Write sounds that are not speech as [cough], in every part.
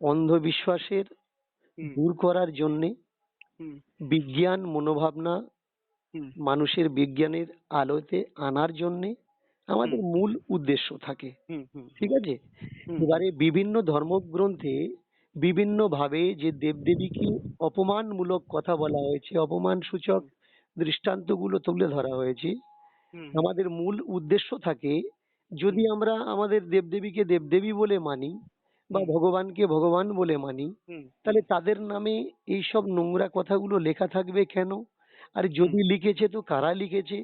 অন্ধবিশ্বাসের দূর করার জন্যে বিজ্ঞান মনোভাবনা মানুষের বিজ্ঞানের আলোতে আনার জন্যে আমাদের মূল উদ্দেশ্য থাকে। ঠিক আছে? এবারে বিভিন্ন ধর্মগ্রন্থে বিভিন্ন ভাবে যে দেবদেবীকে অপমানমূলক কথা বলা হয়েছে অপমান সূচক দৃষ্টান্তগুলো তুলে ধরা হয়েছে আমাদের মূল উদ্দেশ্য থাকে যদি আমরা আমাদের দেবদেবীকে দেবদেবী বলে মানি বা। ভগবানকে ভগবান বলে মানি তাহলে তাদের নামে এইসব নোংরা কথাগুলো লেখা থাকবে কেন? আর যদি লিখেছে তো কারা লিখেছে?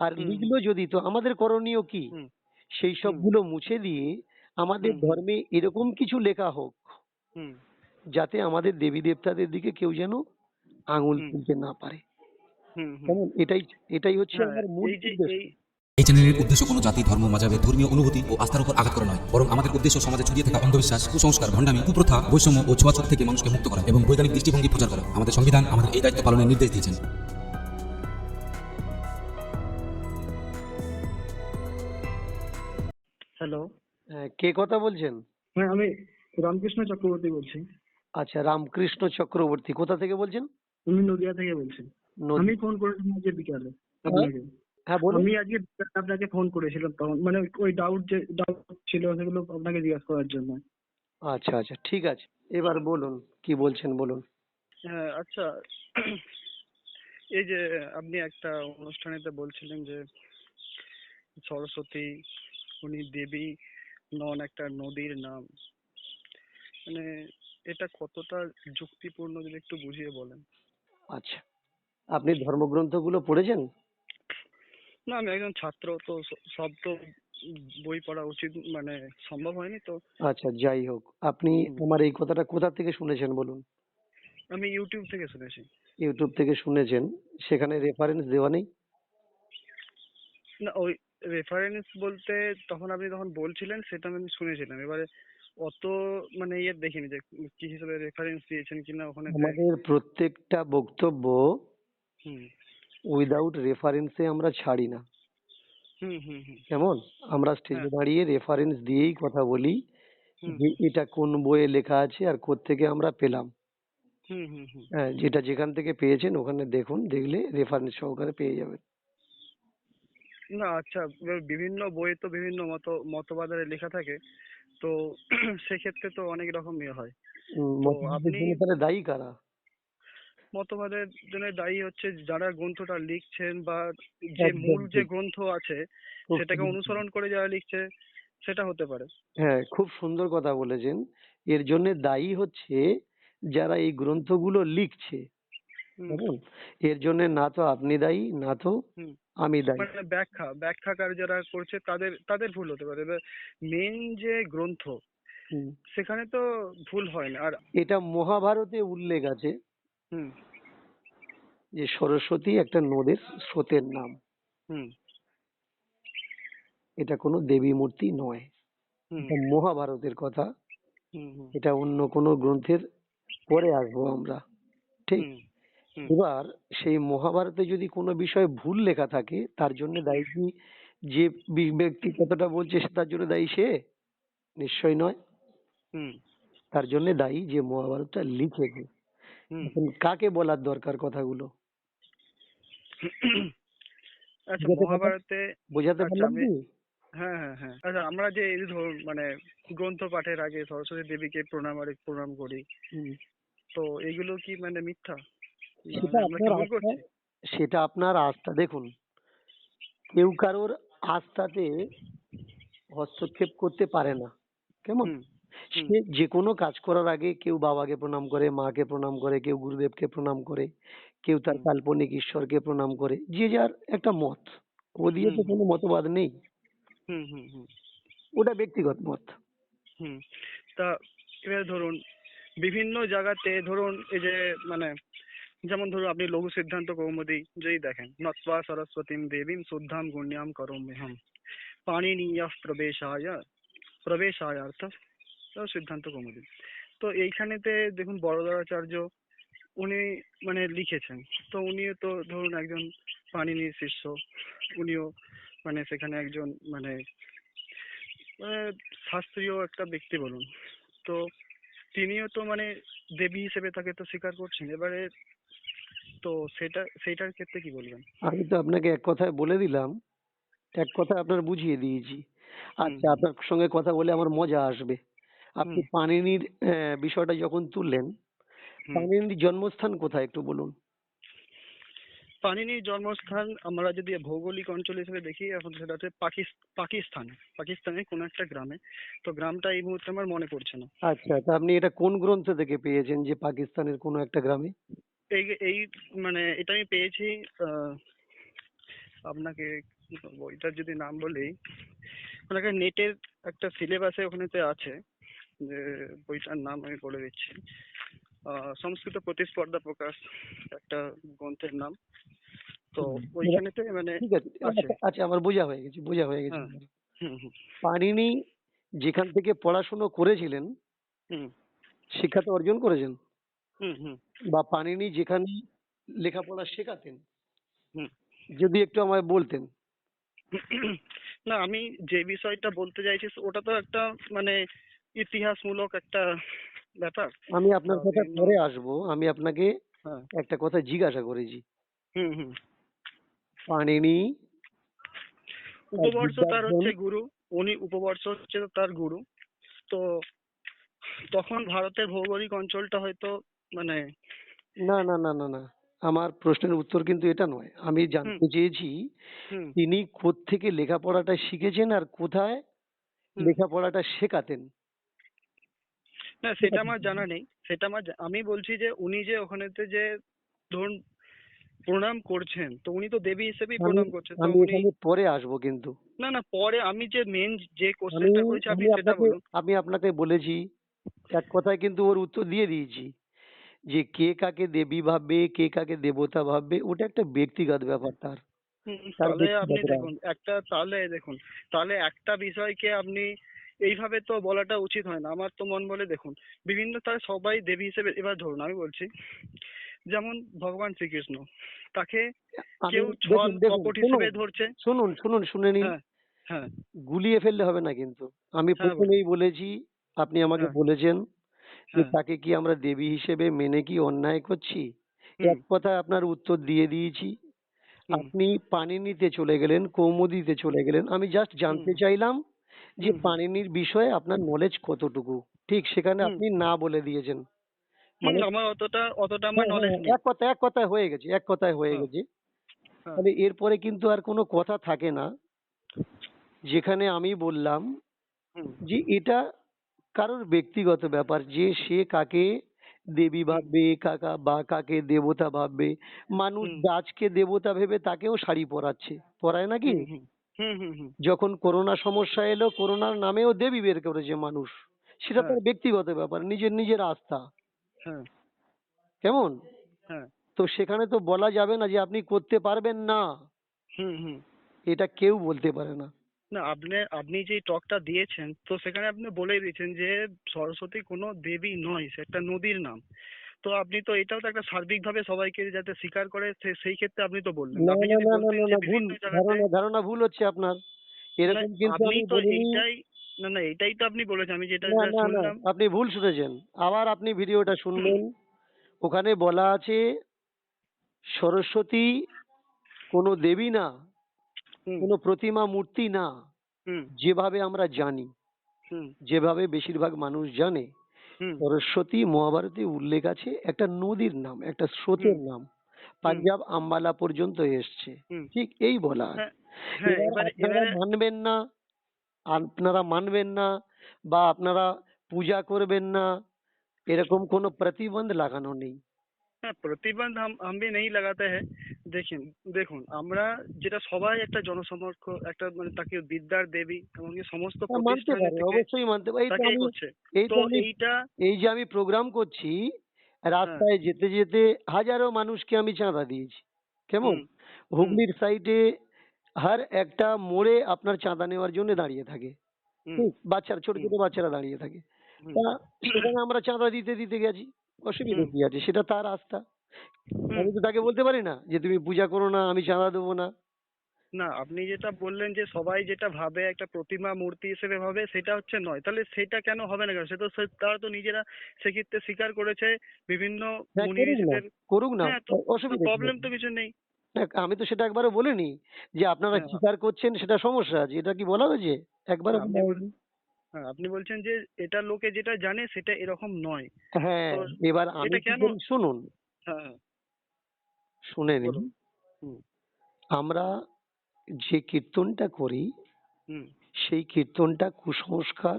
আর লিখলো যদি তো আমাদের করণীয় কি? সেই সবগুলো মুছে দিয়ে আমাদের ধর্মে এরকম কিছু লেখা হোক যাতে আমাদের দেবী দেবতাদের দিকে কেউ যেন আঙুল তুলতে না পারে। এটাই এটাই হচ্ছে আমার মূল এই চ্যানেলের উদ্দেশ্য কোনো জাতি ধর্ম মাজাবের ধর্মীয় অনুভূতি ও আস্থার উপর আঘাত করা নয়। বরং আমাদের উদ্দেশ্য সমাজে ছড়িয়ে থাকা অন্ধবিশ্বাস কুসংস্কার ভণ্ডামি কুপ্রথা বৈষম্য ও ছোঁয়াচত থেকে মানুষকে মুক্ত করা এবং বৈজ্ঞানিক দৃষ্টিভঙ্গি প্রচার করা। আমাদের সংবিধান আমাদের এই দায়িত্ব পালনের নির্দেশ দিয়েছেন। হ্যালো হ্যাঁ, কে কথা বলছেন? হ্যাঁ আমি রামকৃষ্ণ চক্রবর্তী বলছি। আচ্ছা রামকৃষ্ণ চক্রবর্তী কোথা থেকে বলছেন? আমি নদিয়া থেকে বলছি আমি ফোন করেছিলাম আজকে বিকালে। আপনাকে। হ্যাঁ বলুন। আমি আজকে আপনাকে ফোন করেছিলাম তখন মানে ওই- ডাউট যে ডাউট ছিল সেগুলো আপনাকে জিজ্ঞাসা করার জন্য। আচ্ছা আচ্ছা ঠিক আছে। এবার বলুন কি বলছেন বলুন। হ্যাঁ আচ্ছা। এই যে আপনি একটা অনুষ্ঠানেতে বলছিলেন যে সরস্বতী উনি দেবী নন একটা নদীর নাম। মানে এটা কতটা যুক্তিপূর্ণ যদি একটু বুঝিয়ে বলেন। আচ্ছা। আপনি ধর্মগ্রন্থগুলো পড়েছেন? না আমি একজন ছাত্র তো সব তো বই পড়া উচিত মানে সম্ভব হয়নি তো আচ্ছা যাই হোক আপনি। আমার এই কথাটা কোথা থেকে শুনেছেন বলুন? আমি ইউটিউব থেকে শুনেছি। ইউটিউব থেকে শুনেছেন সেখানে রেফারেন্স দেওয়া নেই? না ওই রেফারেন্স বলতে তখন আপনি তখন বলছিলেন সেটা আমি শুনেছিলাম এবারে অত মানে ইয়ে দেখিনি যে কি হিসেবে রেফারেন্স দিয়েছেন কিনা ওখানে আমাদের প্রত্যেকটা বক্তব্য হুম। উইদাউট রেফারেন্সে আমরা ছাড়ি না। কেমন? আমরা স্টেজে হ্যাঁ। দাঁড়িয়ে রেফারেন্স দিয়েই কথা বলি যে এটা কোন বইয়ে লেখা আছে আর কোত্থেকে আমরা পেলাম। হ্যাঁ যেটা যেখান থেকে পেয়েছেন ওখানে দেখুন দেখলে রেফারেন্স সহকারে পেয়ে যাবেন। না আচ্ছা বিভিন্ন বইয়ে তো বিভিন্ন মত মতবাদের লেখা থাকে তো [clears throat] সেক্ষেত্রে তো অনেক রকম ইয়ে হয়। দায়ী কারা? মতবাদের জন্য দায়ী হচ্ছে যারা গ্রন্থটা লিখছেন বা যে মূল যে গ্রন্থ আছে সেটাকে অনুসরণ করে যারা লিখছে সেটা হতে পারে। হ্যাঁ খুব সুন্দর কথা বলেছেন। এর জন্য দায়ী হচ্ছে যারা এই গ্রন্থগুলো লিখছে। এর জন্য না তো আপনি দায়ী না তো আমি দায়ী। মানে ব্যাখ্যা ব্যাখ্যাকার যারা করছে তাদের তাদের ভুল হতে পারে। এবার মেন যে গ্রন্থ। সেখানে তো ভুল হয় না। আর এটা মহাভারতে উল্লেখ আছে। হুম। যে সরস্বতী একটা নদের স্রোতের নাম। হুম। এটা কোনো দেবী মূর্তি নয়। মহাভারতের কথা। এটা অন্য কোনো গ্রন্থের পরে আসব আমরা। ঠিক। এবার সেই মহাভারতে যদি কোনো বিষয়ে ভুল লেখা থাকে তার জন্য দায়ী কি? যে ব্যক্তি কথাটা বলছে সে তার জন্য দায়ী সে? নিশ্চয় নয়। তার জন্য দায়ী যে মহাভারতটা লিখেছে কাকে বলার দরকার কথাগুলো? আচ্ছা? মহাভারতে বোঝাতে আচ্ছা, পারলাম কি? হ্যাঁ হ্যাঁ হ্যাঁ। আচ্ছা আমরা যে এই ধরুন মানে গ্রন্থ পাঠের আগে সরস্বতী দেবীকে প্রণাম আর প্রণাম করি হুম। তো এগুলো কি মানে মিথ্যা? সেটা মানে আপনার সেটা আপনার আস্থা। দেখুন কেউ কারোর আস্থাতে হস্তক্ষেপ করতে পারে না। কেমন। সে যে কোনো কাজ করার আগে কেউ বাবাকে প্রণাম করে মাকে প্রণাম করে কেউ গুরুদেবকে প্রণাম করে কেউ তার। কাল্পনিক ঈশ্বরকে প্রণাম করে যে যার একটা মত। ও দিয়ে তো। কোনো মতবাদ নেই। হুম হুম হুম। ওটা ব্যক্তিগত মত। হুম। তা এবার ধরুন বিভিন্ন জায়গাতে ধরুন এই যে মানে যেমন ধরুন আপনি লঘু সিদ্ধান্ত কৌমুদি যদি দেখেন নত্বা সরস্বতীম দেবীম শুদ্ধাম গুণ্যাম করোম্যহম পাণিনীয় প্রবেশায় প্রবেশায়ার্থ সিদ্ধান্ত কৌমুদি তো এইখানেতে দেখুন বড়দাচার্য উনি মানে লিখেছেন। তো উনিও তো ধরুন একজন পাণিনির শিষ্য উনিও মানে সেখানে একজন মানে মানে শাস্ত্রীয় একটা ব্যক্তি বলুন। তো তিনিও তো মানে দেবী হিসেবে তাকে তো স্বীকার করছেন। এবারে তো সেটা সেইটার ক্ষেত্রে কি বলবেন? আমি তো আপনাকে এক কথায় বলে দিলাম এক কথায় আপনার বুঝিয়ে দিয়েছি। আচ্ছা আপনার সঙ্গে কথা বলে আমার মজা আসবে। আপনি। পানিনির বিষয়টা যখন তুললেন। পানিনির জন্মস্থান কোথায় একটু বলুন? পানিনির জন্মস্থান আমরা যদি ভৌগোলিক অঞ্চল হিসেবে দেখি এখন সেটা হচ্ছে পাকিস্তান। পাকিস্তানের কোনো একটা গ্রামে। তো গ্রামটা এই মুহূর্তে আমার মনে পড়ছে না। আচ্ছা তা আপনি এটা কোন গ্রন্থ থেকে পেয়েছেন যে পাকিস্তানের কোনো একটা গ্রামে? এই এই মানে এটা আমি পেয়েছি আপনাকে এটার যদি নাম বলি ওনাকে নেটের একটা সিলেবাসে ওখানেতে আছে। যে বইটার নাম আমি বলে দিচ্ছি সংস্কৃত প্রতিস্পর্ধা প্রকাশ একটা গ্রন্থের নাম তো। ওইখানেতে মানে। আচ্ছা, আচ্ছা আমার বোঝা হয়ে গেছে বোঝা হয়ে গেছে হ্যাঁ। পানিনি যেখান থেকে পড়াশুনো করেছিলেন শিক্ষা তো অর্জন করেছেন হুম হুম বা পানিনি যেখানে লেখাপড়া শেখাতেন। যদি একটু আমায় বলতেন না আমি যে বিষয়টা বলতে চাইছি ওটা তো একটা মানে ইতিহাসমূলক একটা ব্যাপার। আমি আপনার কথা পরে আসব। আমি আপনাকে হ্যাঁ। একটা কথা জিজ্ঞাসা করেছি। হুম হুম। পানিনি। উপবর্ষ তার হচ্ছে গুরু। উনি উপবর্ষ হচ্ছে তার গুরু। তো তখন ভারতের ভৌগোলিক অঞ্চলটা হয়তো মানে না না না না না। আমার প্রশ্নের উত্তর কিন্তু এটা নয়। আমি জানতে চেয়েছি তিনি থেকে লেখাপড়াটা শিখেছেন আর কোথায় লেখাপড়াটা শেখাতেন? না সেটা আমার জানা নেই। সেটা আমার আমি বলছি যে উনি যে ওখানেতে যে ধরুন প্রণাম করছেন তো উনি তো দেবী হিসেবেই প্রণাম করছেন তো আমি এখানে পরে আসব কিন্তু। না না পরে আমি যে মেন যে কোশ্চেনটা করেছি আপনি সেটা বলুন। আমি আপনাকে বলেছি এক কথায় কিন্তু ওর উত্তর দিয়ে দিয়েছি যে কে কাকে দেবী ভাববে কে কাকে দেবতা ভাববে ওটা একটা ব্যক্তিগত ব্যাপার তার। তাহলে আপনি দেখুন একটা তাহলে দেখুন তাহলে একটা বিষয়কে আপনি এইভাবে তো বলাটা উচিত হয় না। আমার তো মন বলে দেখুন বিভিন্ন তার সবাই দেবী হিসেবে এবার ধরুন আমি বলছি যেমন ভগবান শ্রীকৃষ্ণ তাকে কেউ ছল কপট হিসেবে ধরছে। শুনুন শুনুন শুনে নিন। হ্যাঁ হ্যাঁ। গুলিয়ে ফেললে হবে না কিন্তু। আমি হ্যাঁ, প্রথমেই বলেছি আপনি আমাকে হ্যাঁ। বলেছেন যে। তাকে কি আমরা দেবী হিসেবে মেনে কি অন্যায় করছি? এক কথায় আপনার উত্তর দিয়ে দিয়েছি। আপনি পানিনিতে চলে গেলেন কৌমুদিতে চলে গেলেন। আমি জাস্ট জানতে চাইলাম যে হুম। পানিনির বিষয়ে আপনার নলেজ কতটুকু? ঠিক সেখানে আপনি না বলে দিয়েছেন। মানে আমার অতটা অতটা আমার নেই। এক কথা এক কথায় হয়ে গেছে এক কথায় হয়ে হ্যাঁ। গেছে। হ্যাঁ। তাহলে এরপরে কিন্তু আর কোনো কথা থাকে না। যেখানে আমি বললাম যে এটা কারোর ব্যক্তিগত ব্যাপার যে সে কাকে দেবী ভাববে কাকা বা কাকে দেবতা ভাববে। মানুষ। গাছকে দেবতা ভেবে তাকেও শাড়ি পরাচ্ছে। পরায় নাকি? যখন করোনা সমস্যা এলো করোনার নামেও দেবী বের করেছে মানুষ। সেটা তার হ্যাঁ। ব্যক্তিগত ব্যাপার নিজের নিজের আস্থা। হ্যাঁ। কেমন? হ্যাঁ। তো সেখানে তো বলা যাবে না যে আপনি করতে পারবেন না। এটা কেউ বলতে পারে না। না আপনি আপনি যে টকটা দিয়েছেন তো সেখানে আপনি বলেই দিয়েছেন যে সরস্বতী কোনো দেবী নয় সে একটা নদীর নাম। তো আপনি তো এটাও তো একটা সার্বিকভাবে সবাইকে যাতে স্বীকার করে সেই ক্ষেত্রে আপনি তো বললেন। না না না না না ভুল ধারণা ধারণা ভুল হচ্ছে আপনার। এরকম কিন্তু আপনি আমি তো এইটাই না না এটাই তো আপনি বলেছেন আমি যেটা শুনলাম। আপনি ভুল শুনেছেন। আবার আপনি ভিডিওটা শুনবেন ওখানে বলা আছে সরস্বতী কোনো দেবী না কোনো প্রতিমা মূর্তি না। যেভাবে আমরা জানি যেভাবে বেশিরভাগ মানুষ জানে সরস্বতী মহাভারতে উল্লেখ আছে একটা নদীর নাম একটা স্রোতের নাম পাঞ্জাব আম্বালা পর্যন্ত এসছে। ঠিক এই বলা হ্যাঁ হ্যাঁ আপনারা মানবেন না আপনারা মানবেন না বা আপনারা পূজা করবেন না এরকম কোনো প্রতিবন্ধ লাগানো নেই। হ্যাঁ প্রতিবন্ধ আমি নেই লাগাতে হ্যাঁ দেখেন দেখুন আমরা যেটা সবাই একটা জনসমর্থ একটা মানে তাকে বিদ্যার দেবী এমনকি সমস্ত মানতে পারে অবশ্যই মানতে পারে এই তো এইটা এই যে আমি প্রোগ্রাম করছি রাস্তায় যেতে যেতে হাজারো মানুষকে আমি চাঁদা দিয়েছি কেমন হুগলির সাইডে হার একটা মোড়ে আপনার চাঁদা নেওয়ার জন্য দাঁড়িয়ে থাকে বাচ্চারা ছোট ছোট বাচ্চারা দাঁড়িয়ে থাকে সেখানে আমরা চাঁদা দিতে দিতে গেছি অসুবিধা কি আছে? সেটা তার আস্থা। আমি তো তাকে বলতে পারি না যে তুমি পূজা করো না আমি চাঁদা দেবো না। না আপনি যেটা বললেন যে সবাই যেটা ভাবে একটা প্রতিমা মূর্তি হিসেবে ভাবে সেটা হচ্ছে নয়। তাহলে সেটা কেন হবে না কেন? সে তো তারা তো নিজেরা সেক্ষেত্রে স্বীকার করেছে বিভিন্ন হ্যাঁ, করুক না হ্যাঁ অসুবিধা প্রবলেম তো কিছু নেই। আমি তো সেটা একবারও বলিনি যে আপনারা হ্যাঁ। স্বীকার করছেন সেটা সমস্যা আছে। এটা কি বলা হয়েছে? একবারও হ্যাঁ, আপনি বলছেন যে এটা লোকে যেটা জানে সেটা এরকম নয়। হ্যাঁ এবার আমি কি কেন? শুনুন। হ্যাঁ হ্যাঁ, শুনে নিন। আমরা যে কীর্তনটা করি সেই কীর্তনটা কুসংস্কার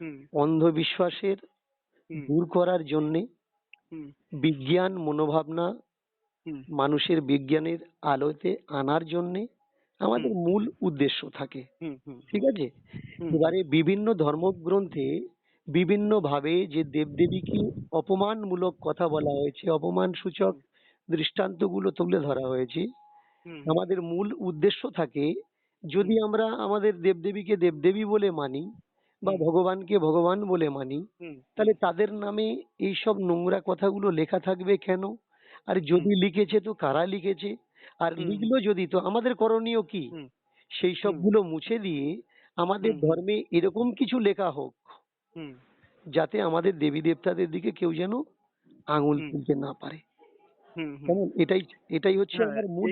হুম। অন্ধবিশ্বাসের দূর করার জন্যে বিজ্ঞান মনোভাবনা মানুষের বিজ্ঞানের আলোতে আনার জন্যে আমাদের মূল উদ্দেশ্য থাকে। ঠিক আছে? এবারে বিভিন্ন ধর্মগ্রন্থে বিভিন্ন ভাবে যে দেবদেবীকে অপমানমূলক কথা বলা হয়েছে অপমান সূচক দৃষ্টান্তগুলো তুলে ধরা হয়েছে আমাদের মূল উদ্দেশ্য থাকে যদি আমরা আমাদের দেবদেবীকে দেবদেবী বলে মানি বা। ভগবানকে ভগবান বলে মানি তাহলে তাদের নামে এইসব নোংরা কথাগুলো লেখা থাকবে কেন? আর যদি লিখেছে তো কারা লিখেছে? আর। লিখলো যদি তো আমাদের করণীয় কি? সেই সবগুলো মুছে দিয়ে আমাদের ধর্মে এরকম কিছু লেখা হোক যাতে আমাদের দেবী দেবতাদের দিকে কেউ যেন আঙুল। তুলতে না পারে। এটাই এটাই হচ্ছে হ্যাঁ, আমার মূল